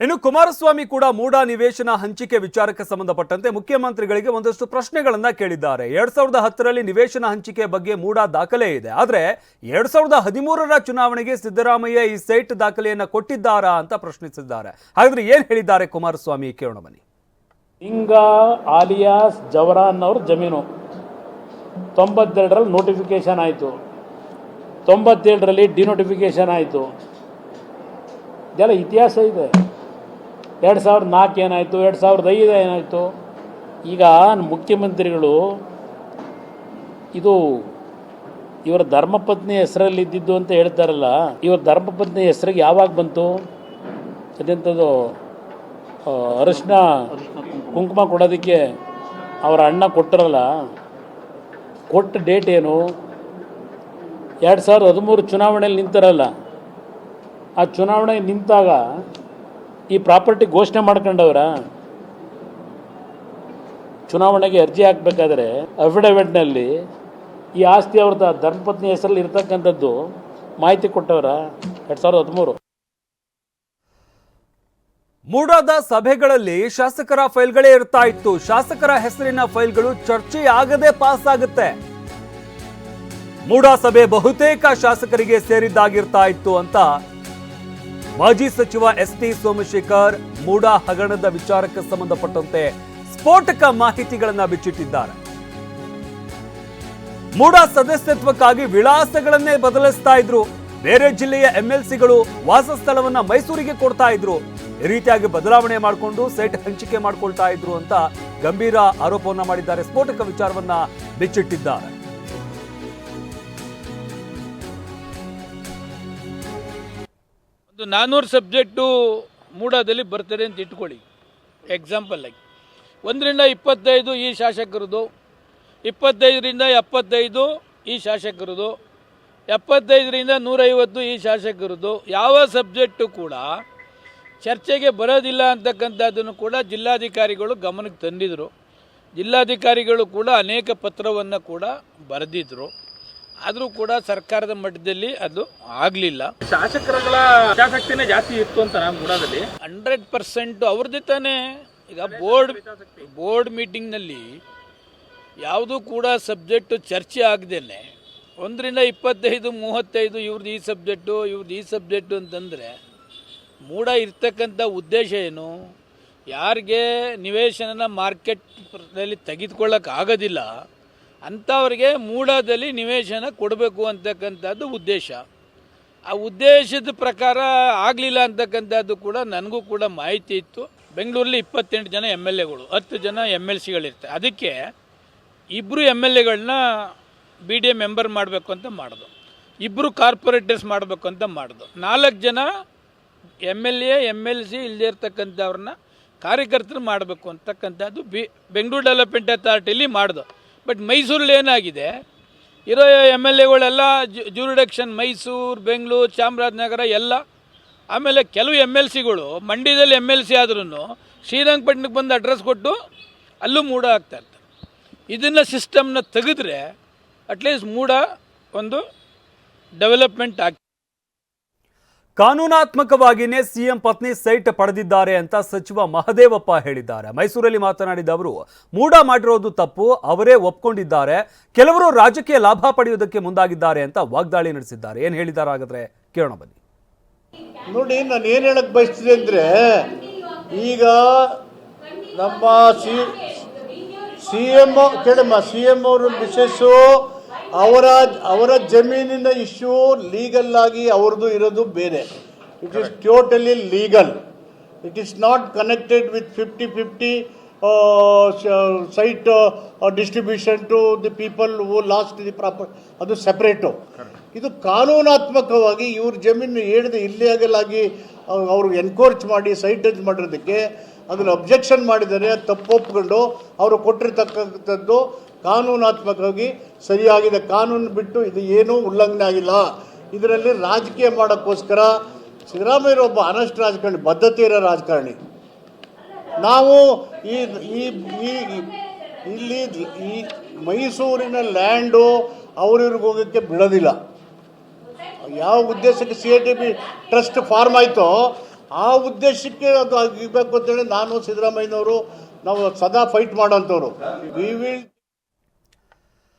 ಇನ್ನು ಕುಮಾರಸ್ವಾಮಿ ಕೂಡ ಮೂಡಾ ನಿವೇಶನ ಹಂಚಿಕೆ ವಿಚಾರಕ್ಕೆ ಸಂಬಂಧಪಟ್ಟಂತೆ ಮುಖ್ಯಮಂತ್ರಿಗಳಿಗೆ ಒಂದಷ್ಟು ಪ್ರಶ್ನೆಗಳನ್ನ ಕೇಳಿದ್ದಾರೆ. ಎರಡ್ ಸಾವಿರದ ಹತ್ತರಲ್ಲಿ ನಿವೇಶನ ಹಂಚಿಕೆ ಬಗ್ಗೆ ಮೂಡಾ ದಾಖಲೆ ಇದೆ. ಆದರೆ ಎರಡ್ ಸಾವಿರದ ಹದಿಮೂರರ ಚುನಾವಣೆಗೆ ಸಿದ್ದರಾಮಯ್ಯ ಈ ಸೈಟ್ ದಾಖಲೆಯನ್ನು ಕೊಟ್ಟಿದ್ದಾರಾ ಅಂತ ಪ್ರಶ್ನಿಸಿದ್ದಾರೆ. ಹಾಗಾದ್ರೆ ಏನ್ ಹೇಳಿದ್ದಾರೆ ಕುಮಾರಸ್ವಾಮಿ? ಕೇಳೋಣ ಬನ್ನಿ. ಹಿಂಗ ಆಲಿಯಾಸ್, ಜವರಾನ್ ಅವ್ರ ಜಮೀನು. ತೊಂಬತ್ತೆರಡರಲ್ಲಿ ನೋಟಿಫಿಕೇಶನ್ ಆಯಿತು. ತೊಂಬತ್ತೇಳರಲ್ಲಿ ಡಿನೋಟಿಫಿಕೇಶನ್ ಆಯಿತು. ಇದೆಲ್ಲ ಇತಿಹಾಸ ಇದೆ. ಎರಡು ಸಾವಿರದ ನಾಲ್ಕು ಏನಾಯಿತು? ಎರಡು ಸಾವಿರದ ಐದು ಏನಾಯಿತು? ಈಗ ಮುಖ್ಯಮಂತ್ರಿಗಳು ಇದು ಇವರ ಧರ್ಮಪತ್ನಿ ಹೆಸರಲ್ಲಿ ಇದ್ದಿದ್ದು ಅಂತ ಹೇಳ್ತಾರಲ್ಲ, ಇವರ ಧರ್ಮಪತ್ನಿ ಹೆಸರಿಗೆ ಯಾವಾಗ ಬಂತು? ಅದೆಂಥದ್ದು ಅರಿಶಿನ ಕುಂಕುಮ ಕೊಡೋದಕ್ಕೆ ಅವರ ಅಣ್ಣ ಕೊಟ್ಟರಲ್ಲ, ಕೊಟ್ಟ ಡೇಟ್ ಏನು? ಎರಡು ಸಾವಿರದ ಹದಿಮೂರು ಚುನಾವಣೆಯಲ್ಲಿ ನಿಂತಾರಲ್ಲ, ಆ ಚುನಾವಣೆ ನಿಂತಾಗ ಈ ಪ್ರಾಪರ್ಟಿ ಘೋಷಣೆ ಮಾಡ್ಕೊಂಡವ್ರ, ಚುನಾವಣೆಗೆ ಅರ್ಜಿ ಹಾಕಬೇಕಾದ್ರೆ ಅಫಿಡವಿಟ್ನಲ್ಲಿ ಈ ಆಸ್ತಿ ಅವ್ರದ ಧರ್ಮಪತ್ನಿ ಹೆಸರಲ್ಲಿ ಇರ್ತಕ್ಕಂಥದ್ದು ಮಾಹಿತಿ ಕೊಟ್ಟವರ ಎರಡು ಸಾವಿರದ ಹದಿಮೂರು. ಮೂಡಾದ ಸಭೆಗಳಲ್ಲಿ ಶಾಸಕರ ಫೈಲ್ಗಳೇ ಇರ್ತಾ ಇತ್ತು. ಶಾಸಕರ ಹೆಸರಿನ ಫೈಲ್ಗಳು ಚರ್ಚೆ ಆಗದೆ ಪಾಸ್ ಆಗುತ್ತೆ ಮೂಡಾ ಸಭೆ ಬಹುತೇಕ ಶಾಸಕರಿಗೆ ಸೇರಿದ್ದಾಗಿರ್ತಾ ಇತ್ತು ಅಂತ ಮಾಜಿ ಸಚಿವ ಎಸ್ ಟಿ ಸೋಮಶೇಖರ್ ಮೂಡಾ ಹಗರಣದ ವಿಚಾರಕ್ಕೆ ಸಂಬಂಧಪಟ್ಟಂತೆ ಸ್ಫೋಟಕ ಮಾಹಿತಿಗಳನ್ನ ಬಿಚ್ಚಿಟ್ಟಿದ್ದಾರೆ. ಮೂಡಾ ಸದಸ್ಯತ್ವಕ್ಕಾಗಿ ವಿಳಾಸಗಳನ್ನೇ ಬದಲಿಸ್ತಾ ಇದ್ರು. ಬೇರೆ ಜಿಲ್ಲೆಯ ಎಂಎಲ್ಸಿಗಳು ವಾಸಸ್ಥಳವನ್ನ ಮೈಸೂರಿಗೆ ಕೊಡ್ತಾ ಇದ್ರು. ಈ ರೀತಿಯಾಗಿ ಬದಲಾವಣೆ ಮಾಡಿಕೊಂಡು ಸೈಟ್ ಹಂಚಿಕೆ ಮಾಡ್ಕೊಳ್ತಾ ಇದ್ರು ಅಂತ ಗಂಭೀರ ಆರೋಪವನ್ನ ಮಾಡಿದ್ದಾರೆ. ಸ್ಫೋಟಕ ವಿಚಾರವನ್ನ ಬಿಚ್ಚಿಟ್ಟಿದ್ದಾರೆ. ನಾನ್ನೂರು ಸಬ್ಜೆಕ್ಟು ಮೂಡಾದಲ್ಲಿ ಬರ್ತದೆ ಅಂತ ಇಟ್ಕೊಳ್ಳಿ. ಎಕ್ಸಾಂಪಲ್ ಆಗಿ. ಒಂದರಿಂದ ಇಪ್ಪತ್ತೈದು ಈ ಶಾಸಕರದು, ಇಪ್ಪತ್ತೈದರಿಂದ ಎಪ್ಪತ್ತೈದು ಈ ಶಾಸಕರದು, ಎಪ್ಪತ್ತೈದರಿಂದ ನೂರೈವತ್ತು ಈ ಶಾಸಕರದು, ಯಾವ ಸಬ್ಜೆಕ್ಟು ಕೂಡ ಚರ್ಚೆಗೆ ಬರೋದಿಲ್ಲ ಅಂತಕ್ಕಂಥದ್ದನ್ನು ಕೂಡ ಜಿಲ್ಲಾಧಿಕಾರಿಗಳು ಗಮನಕ್ಕೆ ತಂದಿದ್ದರು ಜಿಲ್ಲಾಧಿಕಾರಿಗಳು ಕೂಡ ಅನೇಕ ಪತ್ರವನ್ನು ಕೂಡ ಬರೆದಿದ್ರು. ಆದರೂ ಕೂಡ ಸರ್ಕಾರದ ಮಟ್ಟದಲ್ಲಿ ಅದು ಆಗಲಿಲ್ಲ. ಶಾಸಕರುಗಳ ಹಿತಾಸಕ್ತಿನೇ ಜಾಸ್ತಿ ಇತ್ತು ಅಂತ ನಮ್ಮ ಗುಣದಲ್ಲಿ ಹಂಡ್ರೆಡ್ ಪರ್ಸೆಂಟ್ ಅವ್ರದ್ದೇ ತಾನೇ. ಈಗ ಬೋರ್ಡ್ ಬೋರ್ಡ್ ಮೀಟಿಂಗ್ನಲ್ಲಿ ಯಾವುದೂ ಕೂಡ ಸಬ್ಜೆಕ್ಟ್ ಚರ್ಚೆ ಆಗದೇನೆ. ಒಂದರಿಂದ ಇಪ್ಪತ್ತೈದು ಮೂವತ್ತೈದು ಇವ್ರದ್ದು ಈ ಸಬ್ಜೆಕ್ಟು ಇವ್ರದ್ದು ಈ ಸಬ್ಜೆಕ್ಟು ಅಂತಂದರೆ ಮೂಡ ಇರ್ತಕ್ಕಂಥ ಉದ್ದೇಶ ಏನು? ಯಾರಿಗೆ ನಿವೇಶನನ ಮಾರ್ಕೆಟ್ನಲ್ಲಿ ತೆಗೆದುಕೊಳ್ಳೋಕೆ ಆಗೋದಿಲ್ಲ ಅಂಥವ್ರಿಗೆ ಮೂಡದಲ್ಲಿ ನಿವೇಶನ ಕೊಡಬೇಕು ಅಂತಕ್ಕಂಥದ್ದು ಉದ್ದೇಶ. ಆ ಉದ್ದೇಶದ ಪ್ರಕಾರ ಆಗಲಿಲ್ಲ ಅಂತಕ್ಕಂಥದ್ದು ಕೂಡ ನನಗೂ ಕೂಡ ಮಾಹಿತಿ ಇತ್ತು. ಬೆಂಗಳೂರಲ್ಲಿ ಇಪ್ಪತ್ತೆಂಟು ಜನ ಎಂ ಎಲ್ ಎಗಳು, ಹತ್ತು ಜನ ಎಂ ಎಲ್ ಸಿಗಳಿರ್ತಾರೆ. ಅದಕ್ಕೆ ಇಬ್ಬರು ಎಂ ಎಲ್ ಎಗಳನ್ನ ಬಿ ಡಿ ಎ ಮೆಂಬರ್ ಮಾಡಬೇಕು ಅಂತ ಮಾಡೋದು. ಇಬ್ಬರು ಕಾರ್ಪೊರೇಟರ್ಸ್ ಮಾಡಬೇಕು ಅಂತ ಮಾಡೋದು. ನಾಲ್ಕು ಜನ M L A, M L C ಇಲ್ಲದೇ ಇರ್ತಕ್ಕಂಥವ್ರನ್ನ ಕಾರ್ಯಕರ್ತರು ಮಾಡಬೇಕು ಅಂತಕ್ಕಂಥದ್ದು ಬಿ, ಬೆಂಗಳೂರು ಡೆವಲಪ್ಮೆಂಟ್ ಅಥಾರಿಟಿಲಿ ಮಾಡ್ದು. ಬಟ್ ಮೈಸೂರಲ್ಲಿ ಏನಾಗಿದೆ? ಇರೋ ಎಂ ಎಲ್ ಎಗಳೆಲ್ಲ ಜೂರಿಡಕ್ಷನ್ ಮೈಸೂರು, ಬೆಂಗಳೂರು, ಚಾಮರಾಜನಗರ ಎಲ್ಲ, ಆಮೇಲೆ ಕೆಲವು ಎಂ ಎಲ್ ಸಿಗಳು, ಮಂಡ್ಯದಲ್ಲಿ ಎಂ ಎಲ್ ಸಿ ಆದ್ರೂ ಶ್ರೀರಂಗಪಟ್ಟಣಕ್ಕೆ ಬಂದು ಅಡ್ರೆಸ್ ಕೊಟ್ಟು ಅಲ್ಲೂ ಮೂಡ ಆಗ್ತಾ ಇರ್ತಾರೆ ಇದನ್ನು ಸಿಸ್ಟಮ್ನ ತೆಗೆದ್ರೆ ಅಟ್ಲೀಸ್ಟ್ ಮೂಡ ಒಂದು ಡೆವಲಪ್ಮೆಂಟ್ ಆಗ್ತದೆ. ಕಾನೂನಾತ್ಮಕವಾಗಿಯೇ ಸಿಎಂ ಪತ್ನಿ ಸೈಟ್ ಪಡೆದಿದ್ದಾರೆ ಅಂತ ಸಚಿವ ಮಹದೇವಪ್ಪ ಹೇಳಿದ್ದಾರೆ. ಮೈಸೂರಲ್ಲಿ ಮಾತನಾಡಿದ ಅವರು, ಮೂಡ ಮಾಡಿರೋದು ತಪ್ಪು, ಅವರೇ ಒಪ್ಕೊಂಡಿದ್ದಾರೆ. ಕೆಲವರು ರಾಜಕೀಯ ಲಾಭ ಪಡೆಯುವುದಕ್ಕೆ ಮುಂದಾಗಿದ್ದಾರೆ ಅಂತ ವಾಗ್ದಾಳಿ ನಡೆಸಿದ್ದಾರೆ. ಏನ್ ಹೇಳಿದ್ದಾರೆ ಹಾಗಾದ್ರೆ? ಕೇಳೋಣ ಬನ್ನಿ. ನೋಡಿ, ನಾನು ಏನು ಹೇಳಕ್ ಬಯಸ್ತೀನಿ ಅಂದ್ರೆ, ಈಗ ನಮ್ಮ ಸಿ ಸಿ ಎಂ ಕೇಳಮ್ಮ ಸಿ ಎಂ ಅವರು ಮಿಸಸ್ಸು ಅವರ ಅವರ ಜಮೀನಿನ ಇಶ್ಯೂ ಲೀಗಲ್ ಆಗಿ ಅವ್ರದ್ದು ಇರೋದು ಬೇರೆ. It is totally legal it is not connected with fifty fifty site distribution to the people who lost the proper ಅದು ಸಪ್ರೇಟು ಇದು ಕಾನೂನಾತ್ಮಕವಾಗಿ ಇವ್ರ ಜಮೀನು ಹೇಳಿದ ಇಲ್ಲಿಗಲ್ ಆಗಿ ಅವರು ಎನ್ಕೋರ್ಚ್ ಮಾಡಿ ಸೈಟ್ ಟಚ್ ಮಾಡಿರೋದಕ್ಕೆ ಅದನ್ನು ಅಬ್ಜೆಕ್ಷನ್ ಮಾಡಿದರೆ ತಪ್ಪೊಪ್ಕೊಂಡು ಅವರು ಕೊಟ್ಟಿರ್ತಕ್ಕಂಥದ್ದು ಕಾನೂನಾತ್ಮಕವಾಗಿ ಸರಿಯಾಗಿದೆ. ಕಾನೂನು ಬಿಟ್ಟು ಇದು ಏನೂ ಉಲ್ಲಂಘನೆ ಆಗಿಲ್ಲ. ಇದರಲ್ಲಿ ರಾಜಕೀಯ ಮಾಡೋಕ್ಕೋಸ್ಕರ ಸಿದ್ದರಾಮಯ್ಯ ಒಬ್ಬ ಅನಷ್ಟು ರಾಜಕಾರಣಿ ಬದ್ಧತೆ ಇರೋ ರಾಜಕಾರಣಿ. ನಾವು ಈ ಈ ಈ, ಇಲ್ಲಿ ಈ ಮೈಸೂರಿನ ಲ್ಯಾಂಡು ಅವ್ರಿವ್ರಿಗೆ ಹೋಗೋಕ್ಕೆ ಬಿಡೋದಿಲ್ಲ. ಯಾವ ಉದ್ದೇಶಕ್ಕೆ C A T B trust form ಆಯಿತೋ, ಆ ಉದ್ದೇಶಕ್ಕೆ ಅದು ಆಗಿರ್ಬೇಕು ಅಂತೇಳಿ ನಾನು ಸಿದ್ದರಾಮಯ್ಯನವರು ನಾವು ಸದಾ ಫೈಟ್ ಮಾಡೋಂಥವ್ರು ವಿ ವಿಲ್